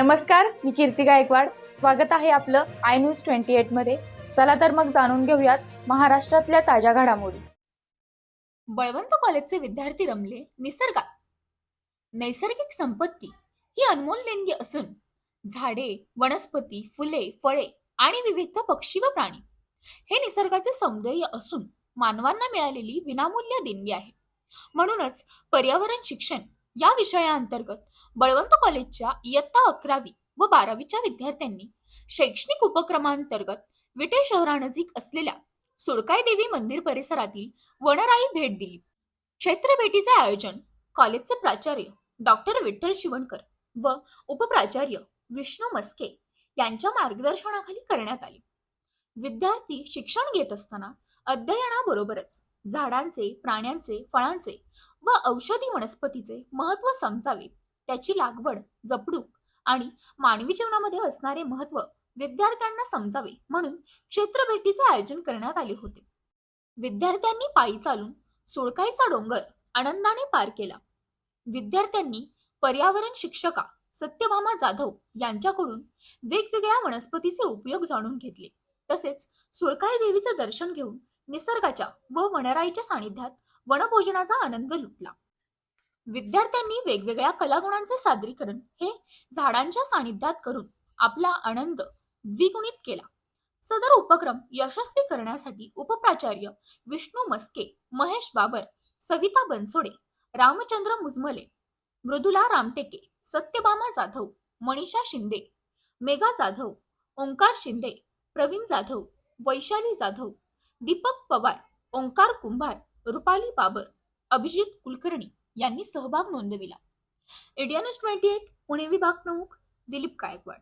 नमस्कार मी कीर्ती गायकवाड. स्वागत आहे आपलं आय न्यूज ट्वेंटी एटमध्ये. चला तर मग जाणून घेऊयात महाराष्ट्रातल्या ताज्या घडामोडी. बळवंत कॉलेजचे विद्यार्थी रमले निसर्गात. नैसर्गिक संपत्ती ही अनमोल देणगी असून झाडे वनस्पती फुले फळे आणि विविध पक्षी व प्राणी हे निसर्गाचे सौंदर्य असून मानवांना मिळालेली विनामूल्य देणगी आहे. म्हणूनच पर्यावरण शिक्षण या विषयाअंतर्गत बळवंत कॉलेजच्या इयत्ता अकरावी व बारावीच्या विद्यार्थ्यांनी शैक्षणिक उपक्रमांतर्गत विटे शहरानजीक असलेल्या सुळकाय देवी मंदिर परिसरातील वनराई भेट दिली. क्षेत्र भेटीचे आयोजन कॉलेजचे प्राचार्य डॉक्टर विठ्ठल शिवणकर व उपप्राचार्य विष्णू मस्के यांच्या मार्गदर्शनाखाली करण्यात आले. विद्यार्थी शिक्षण घेत असताना अध्ययनाबरोबरच झाडांचे प्राण्यांचे फळांचे व औषधी वनस्पतीचे महत्त्व समजावे. त्याची लागवड जपणूक आणि मानवी जीवनामध्ये असणारे महत्त्व विद्यार्थ्यांना समजावे म्हणून क्षेत्र भेटीचे आयोजन करण्यात आले होते. विद्यार्थ्यांनी पायी चालून सुळकाईचा डोंगर आनंदाने पार केला. विद्यार्थ्यांनी पर्यावरण शिक्षका सत्यभामा जाधव यांच्याकडून वेगवेगळ्या वनस्पतीचे उपयोग जाणून घेतले. तसेच सुळकाई देवीचं दर्शन घेऊन निसर्गाच्या व वनराईच्या सानिध्यात वनभोजनाचा आनंद लुटला. विद्यार्थ्यांनी वेगवेगळ्या कलागुणांचे सादरीकरण हे झाडांच्या सानिध्यात करून आपला आनंद द्विगुणित केला. सदर उपक्रम यशस्वी करण्यासाठी उपप्राचार्य विष्णू मस्के महेश बाबर सविता बनसोडे रामचंद्र मुजमले मृदुला रामटेके सत्यभामा जाधव मनीषा शिंदे मेघा जाधव ओंकार शिंदे प्रवीण जाधव वैशाली जाधव दीपक पवार ओंकार कुंभार रुपाली बाबर अभिजित कुलकर्णी यांनी सहभाग नोंदविला. India news twenty eight Pune विभाग प्रमुख दिलीप गायकवाड.